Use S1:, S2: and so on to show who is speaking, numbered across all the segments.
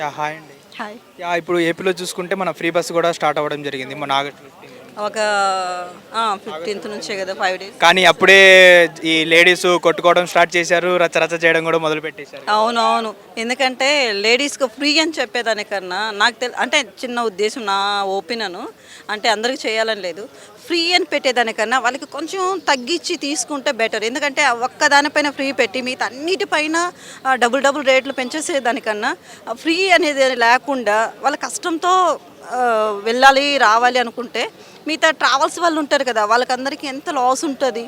S1: Yeah hi అండి.
S2: Hi
S1: yeah ఇప్పుడు ఏపీలో చూసుకుంటే మన ఫ్రీ బస్ కూడా స్టార్ట్ అవ్వడం జరిగింది. మన ఆగస్టు 15.
S2: ఒక ఫిఫ్టీన్త్ నుంచే కదా ఫైవ్ డేస్
S1: కానీ అప్పుడే ఈ లేడీస్ కొట్టుకోవడం స్టార్ట్ చేశారు రచ్చ చేయడం కూడా మొదలు పెట్టేశారు.
S2: అవును అవును ఎందుకంటే లేడీస్కి ఫ్రీ అని చెప్పేదానికన్నా నాకు తెలి అంటే చిన్న ఉద్దేశం నా ఒపీనియన్ అంటే అందరికి చేయాలని లేదు. ఫ్రీ అని పెట్టేదానికన్నా వాళ్ళకి కొంచెం తగ్గించి తీసుకుంటే బెటర్ ఎందుకంటే ఒక్క దానిపైన ఫ్రీ పెట్టి మిగతా అన్నిటిపైన డబుల్ డబుల్ రేట్లు పెంచేసేదానికన్నా ఫ్రీ అనేది లేకుండా వాళ్ళ కష్టంతో వెళ్ళాలి రావాలి అనుకుంటే మిగతా ట్రావెల్స్ వాళ్ళు ఉంటారు కదా వాళ్ళకందరికీ ఎంత లాస్ ఉంటుంది?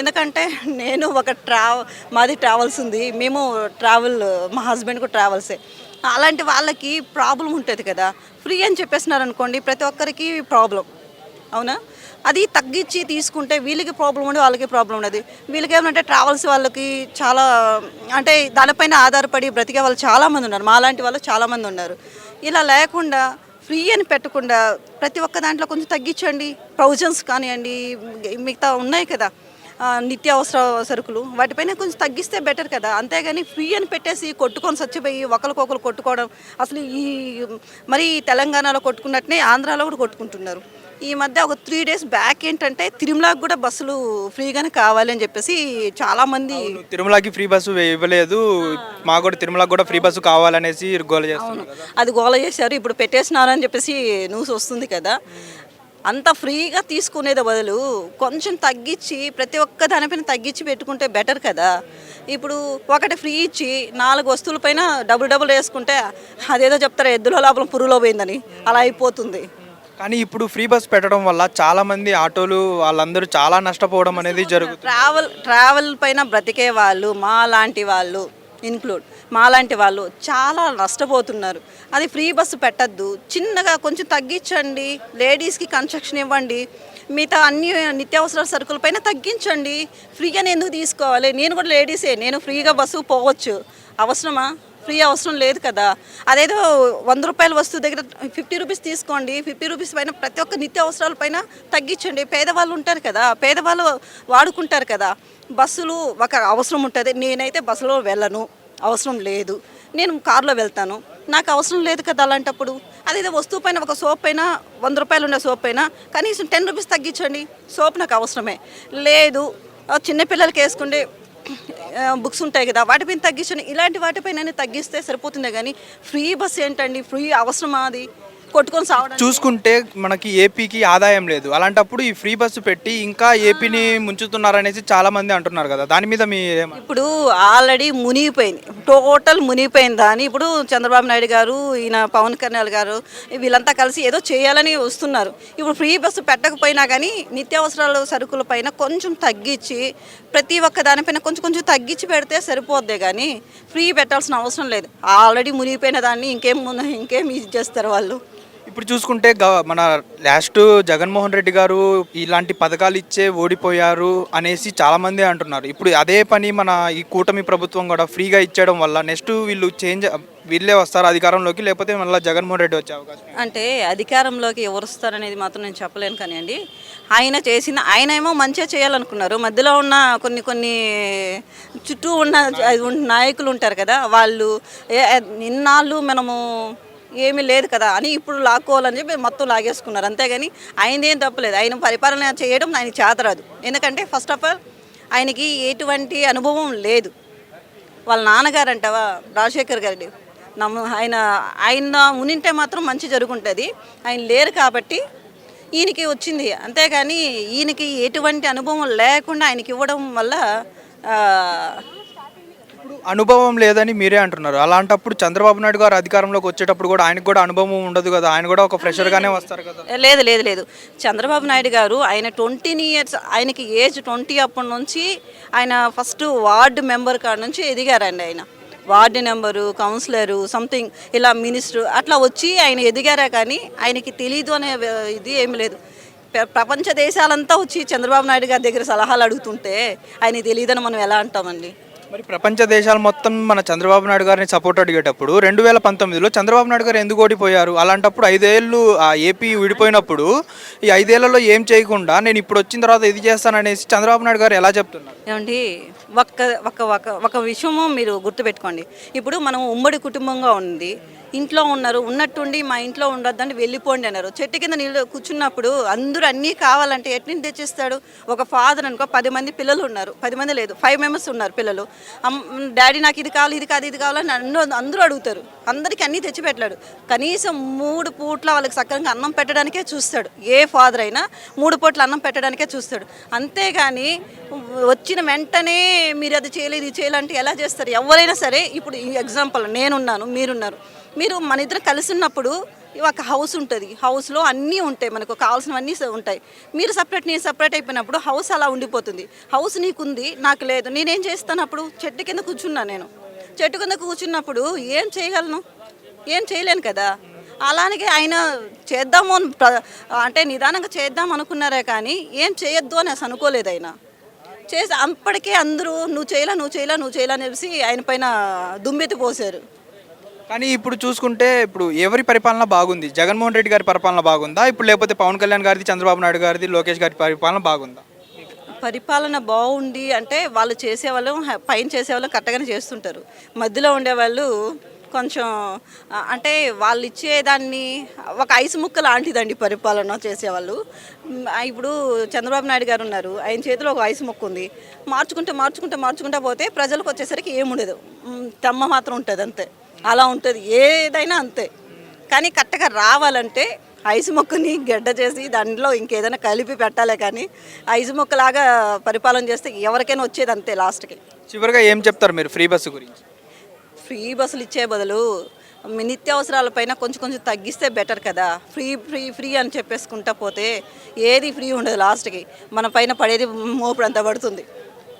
S2: ఎందుకంటే నేను ఒక ట్రావ్ మాది ట్రావెల్స్ ఉంది మేము ట్రావెల్ మా హస్బెండ్కు ట్రావెల్సే అలాంటి వాళ్ళకి ప్రాబ్లం ఉంటుంది కదా ఫ్రీ అని చెప్పేసినారు అనుకోండి ప్రతి ఒక్కరికి ప్రాబ్లం అవునా? అది తగ్గించి తీసుకుంటే వీళ్ళకి ప్రాబ్లం ఉండదు వాళ్ళకి ప్రాబ్లం ఉండదు. వీళ్ళకి ఏమంటే ట్రావెల్స్ వాళ్ళకి చాలా అంటే దానిపైన ఆధారపడి బ్రతికే వాళ్ళు చాలామంది ఉన్నారు మా లాంటి వాళ్ళు చాలామంది ఉన్నారు. ఇలా లేకుండా ఫ్రీ అని పెట్టకుండా ప్రతి ఒక్క దాంట్లో కొంచెం తగ్గించండి. ప్రొవిజన్స్ కానివ్వండి మిగతా ఉన్నాయి కదా. నిత్యావసర సరుకులు. వాటిపైన కొంచెం తగ్గిస్తే బెటర్ కదా. అంతేగాని ఫ్రీ అని పెట్టేసి కొట్టుకొని చచ్చిపోయి ఒకరికొకరు కొట్టుకోవడం అసలు ఈ మరి తెలంగాణలో కొట్టుకున్నట్టునే ఆంధ్రాలో కూడా కొట్టుకుంటున్నారు. ఈ మధ్య ఒక త్రీ డేస్ బ్యాక్ ఏంటంటే తిరుమలకు కూడా బస్సులు ఫ్రీగానే కావాలి అని చెప్పేసి చాలామంది
S1: తిరుమలకి ఫ్రీ బస్సు ఇవ్వలేదు. మాకు కూడా తిరుమలకి కూడా ఫ్రీ బస్సు కావాలనేసి గోల చేస్తున్నారు కదా.
S2: అది గోల చేశారు ఇప్పుడు పెట్టేసినారు అని చెప్పేసి న్యూస్ వస్తుంది కదా. అంత ఫ్రీగా తీసుకునేది బదులు కొంచెం తగ్గించి ప్రతి ఒక్క దానిపైన తగ్గించి పెట్టుకుంటే బెటర్ కదా. ఇప్పుడు ఒకటి ఫ్రీ ఇచ్చి నాలుగు వస్తువులపైన డబుల్ డబుల్ వేసుకుంటే అదేదో చెప్తారు ఎద్దులో లోపల పురుగులో పోయిందని. అలా అయిపోతుంది.
S1: కానీ ఇప్పుడు ఫ్రీ బస్ పెట్టడం వల్ల చాలా మంది ఆటోలు వాళ్ళందరూ చాలా నష్టపోవడం అనేది జరుగుతుంది.
S2: ట్రావెల్ ట్రావెల్ పైన బ్రతికే వాళ్ళు మా లాంటి వాళ్ళు ఇన్క్లూడ్ మా లాంటి వాళ్ళు చాలా నష్టపోతున్నారు. అది ఫ్రీ బస్సు పెట్టద్దు. చిన్నగా కొంచెం తగ్గించండి. లేడీస్కి కన్స్ట్రక్షన్ ఇవ్వండి. మిగతా అన్ని నిత్యావసర సరుకుల పైన తగ్గించండి. ఫ్రీగా ఎందుకు తీసుకోవాలి? నేను కూడా లేడీసే. నేను ఫ్రీగా బస్సు పోవచ్చు. అవసరమా? ఫ్రీ అవసరం లేదు కదా. అదేదో వంద రూపాయల వస్తువు దగ్గర ఫిఫ్టీ రూపీస్ తీసుకోండి ఫిఫ్టీ రూపీస్ పైన ప్రతి ఒక్క నిత్య అవసరాల పైన తగ్గించండి. పేదవాళ్ళు ఉంటారు కదా పేదవాళ్ళు వాడుకుంటారు కదా. బస్సులు ఒక అవసరం ఉంటుంది. నేనైతే బస్సులో వెళ్ళను అవసరం లేదు. నేను కారులో వెళ్తాను. నాకు అవసరం లేదు కదా అలాంటప్పుడు. అదేదో వస్తువు పైన ఒక సోప్ పైన వంద రూపాయలు ఉండే సోప్ పైన కనీసం టెన్ రూపీస్ తగ్గించండి. సోప్ నాకు అవసరమే. లేదు చిన్నపిల్లలకి వేసుకుంటే బుక్స్ ఉంటాయి కదా వాటిపైన తగ్గించండి. ఇలాంటి వాటిపైన తగ్గిస్తే సరిపోతుందే కానీ ఫ్రీ బస్ ఏంటండి? ఫ్రీ అవసరమా అది? కొట్టుకొని సావడం
S1: చూసుకుంటే మనకి ఏపీకి ఆదాయం లేదు. అలాంటప్పుడు ఈ ఫ్రీ బస్సు పెట్టి ఇంకా ఏపీని ముంచుతున్నారనేసి చాలా మంది అంటున్నారు కదా. దాని మీద మీ ఏమ-
S2: ఇప్పుడు ఆల్రెడీ మునిగిపోయింది. టోటల్ మునిగిపోయింది దాని. ఇప్పుడు చంద్రబాబు నాయుడు గారు ఈయన పవన్ కళ్యాణ్ గారు వీళ్ళంతా కలిసి ఏదో చేయాలని వస్తున్నారు. ఇప్పుడు ఫ్రీ బస్సు పెట్టకపోయినా కానీ నిత్యావసరాల సరుకుల పైన కొంచెం తగ్గించి ప్రతి ఒక్క దానిపైన కొంచెం కొంచెం తగ్గించి పెడితే సరిపోద్ది కానీ ఫ్రీ పెట్టాల్సిన అవసరం లేదు. ఆల్రెడీ మునిగిపోయిన దాన్ని ఇంకేం మున- ఇంకేం ఇది చేస్తారు వాళ్ళు?
S1: ఇప్పుడు చూసుకుంటే గ- మన లాస్ట్ జగన్మోహన్ రెడ్డి గారు ఇలాంటి పథకాలు ఇచ్చే ఓడిపోయారు అనేసి చాలా మంది అంటున్నారు. ఇప్పుడు అదే పని మన ఈ కూటమి ప్రభుత్వం కూడా ఫ్రీగా ఇచ్చేయడం వల్ల నెక్స్ట్ వీళ్ళు చేంజ్ వీళ్ళే వస్తారు అధికారంలోకి లేకపోతే మళ్ళీ జగన్మోహన్ రెడ్డి వచ్చే అవకాశం
S2: అంటే అధికారంలోకి ఎవరు వస్తారనేది మాత్రం నేను చెప్పలేను కానివ్వండి ఆయన చేసిన ఆయన ఏమో మంచిగా చేయాలనుకున్నారు. మధ్యలో ఉన్న కొన్ని కొన్ని చుట్టూ ఉన్న అది నాయకులు ఉంటారు కదా వాళ్ళు ఏ- ఇన్నాళ్ళు మనము ఏమీ లేదు కదా అని ఇప్పుడు లాక్కోవాలని చెప్పి మొత్తం లాగేసుకున్నారు. అంతేగాని ఆయనదేం ఏం తప్పలేదు. ఆయన పరిపాలన చేయడం ఆయన చేతరాదు. ఎందుకంటే ఫస్ట్ ఆఫ్ ఆల్ ఆయనకి ఎటువంటి అనుభవం లేదు. వాళ్ళ నాన్నగారు అంటావా? రాజశేఖర్ గారి నమ్మ ఆయన ఆయన ఉనింటే మాత్రం మంచి జరుగుంటుంది. ఆయన లేరు కాబట్టి ఈయనకి వచ్చింది. అంతేగాని ఈయనకి ఎటువంటి అనుభవం లేకుండా ఆయనకి ఇవ్వడం వల్ల
S1: అనుభవం లేదని మీరే అంటున్నారు. అలాంటప్పుడు చంద్రబాబు నాయుడు గారు అధికారంలోకి వచ్చేటప్పుడు కూడా ఆయనకు కూడా అనుభవం ఉండదు కదా. ఆయన కూడా ఒక ఫ్రెషర్ గానే వస్తారు కదా.
S2: లేదు లేదు లేదు చంద్రబాబు నాయుడు గారు ఆయన ట్వంటీ ఇయర్స్ ఆయనకి ఏజ్ ట్వంటీ అప్పటి నుంచి ఆయన ఫస్ట్ వార్డు మెంబర్ కాడ నుంచి ఎదిగారండి ఆయన. వార్డు నెంబరు కౌన్సిలరు సంథింగ్ ఇలా మినిస్టర్ అట్లా వచ్చి ఆయన ఎదిగారా కానీ ఆయనకి తెలీదు అనే ఇది ఏమి లేదు. ప్రపంచ దేశాలంతా వచ్చి చంద్రబాబు నాయుడు గారి దగ్గర సలహాలు అడుగుతుంటే ఆయన తెలియదని మనం ఎలా అంటామండి?
S1: మరి ప్రపంచ దేశాలు మొత్తం మన చంద్రబాబు నాయుడు గారిని సపోర్ట్ అడిగేటప్పుడు రెండు వేల పంతొమ్మిదిలో చంద్రబాబు నాయుడు గారు ఎందుకు ఓడిపోయారు? అలాంటప్పుడు ఐదేళ్ళు ఆ ఏపీ విడిపోయినప్పుడు ఈ ఐదేళ్ళలో ఏం చేయకుండా నేను ఇప్పుడు వచ్చిన తర్వాత ఇది చేస్తాననేసి చంద్రబాబు నాయుడు గారు ఎలా చెప్తున్నారు?
S2: ఏమండి ఒక్క ఒక ఒక ఒక విషయము మీరు గుర్తుపెట్టుకోండి. ఇప్పుడు మనం ఉమ్మడి కుటుంబంగా ఉంది ఇంట్లో ఉన్నారు ఉన్నట్టుండి మా ఇంట్లో ఉండొద్దండి వెళ్ళిపోండి అన్నారు. చెట్టు కింద నీళ్ళు కూర్చున్నప్పుడు అందరూ అన్నీ కావాలంటే ఎట్ని తెచ్చిస్తాడు? ఒక ఫాదర్ అనుకో పది మంది పిల్లలు ఉన్నారు. పది మంది లేదు ఫైవ్ మెంబర్స్ ఉన్నారు పిల్లలు. డాడీ నాకు ఇది కావాలి ఇది కాదు ఇది కావాలని అందరూ అందరూ అడుగుతారు. అందరికీ అన్నీ తెచ్చిపెట్టాడు కనీసం మూడు పూట్ల వాళ్ళకి సక్రంగా అన్నం పెట్టడానికే చూస్తాడు. ఏ ఫాదర్ అయినా మూడు పూట్ల అన్నం పెట్టడానికే చూస్తాడు. అంతేగాని వచ్చిన వెంటనే మీరు అది చేయలేదు ఇది చేయాలంటే ఎలా చేస్తారు? ఎవరైనా సరే ఇప్పుడు ఈ ఎగ్జాంపుల్ నేనున్నాను మీరున్నారు. మీరు మన ఇద్దరు కలిసి ఉన్నప్పుడు ఒక హౌస్ ఉంటుంది. హౌస్లో అన్నీ ఉంటాయి మనకు. కావాల్సినవన్నీ ఉంటాయి. మీరు సపరేట్ నేను సపరేట్ అయిపోయినప్పుడు హౌస్ అలా ఉండిపోతుంది. హౌస్ నీకుంది నాకు లేదు. నేనేం చేస్తాను అప్పుడు? చెట్టు కింద కూర్చున్నా నేను. చెట్టు కింద కూర్చున్నప్పుడు ఏం చేయగలను? ఏం చేయలేను కదా. అలాగే ఆయన చేద్దాము అని అంటే నిదానంగా చేద్దాం అనుకున్నారే కానీ ఏం చేయొద్దు అని అసలు అనుకోలేదు ఆయన. చేసి అప్పటికే అందరూ నువ్వు చేయలా నువ్వు చేయలా నువ్వు చేయలా అనేసి ఆయన పైన దుమ్మెత్తి పోసారు
S1: కానీ ఇప్పుడు చూసుకుంటే ఇప్పుడు ఎవరి పరిపాలన బాగుంది? జగన్మోహన్ రెడ్డి గారి పరిపాలన బాగుందా? ఇప్పుడు లేకపోతే పవన్ కళ్యాణ్ గారిది చంద్రబాబు నాయుడు గారిది లోకేష్ గారి పరిపాలన బాగుందా?
S2: పరిపాలన బాగుంది అంటే వాళ్ళు చేసేవాళ్ళు పైన చేసేవాళ్ళు కరెక్ట్గానే చేస్తుంటారు. మధ్యలో ఉండేవాళ్ళు కొంచెం అంటే వాళ్ళు ఇచ్చేదాన్ని ఒక ఐసు ముక్క లాంటిదండి పరిపాలన చేసేవాళ్ళు. ఇప్పుడు చంద్రబాబు నాయుడు గారు ఉన్నారు ఆయన చేతిలో ఒక ఐసు ముక్క ఉంది. మార్చుకుంటే మార్చుకుంటే మార్చుకుంటా పోతే ప్రజలకు వచ్చేసరికి ఏముండదు. తమ్మ తెమ్మ మాత్రం ఉంటుంది అంతే. అలా ఉంటుంది. ఏదైనా అంతే. కానీ కరెక్ట్గా రావాలంటే ఐసు మొక్కని గడ్డ చేసి దాంట్లో ఇంకేదైనా కలిపి పెట్టాలి కానీ ఐసు మొక్కలాగా పరిపాలన చేస్తే ఎవరికైనా వచ్చేది అంతే లాస్ట్కి.
S1: చివరిగా ఏం చెప్తారు మీరు ఫ్రీ బస్సు గురించి?
S2: ఫ్రీ బస్సులు ఇచ్చే బదులు మీ నిత్యావసరాలపైన కొంచెం కొంచెం తగ్గిస్తే బెటర్ కదా. ఫ్రీ ఫ్రీ ఫ్రీ అని చెప్పేసుకుంటా పోతే ఏది ఫ్రీ ఉండదు లాస్ట్కి. మన పైన పడేది మోపుడు అంత పడుతుంది.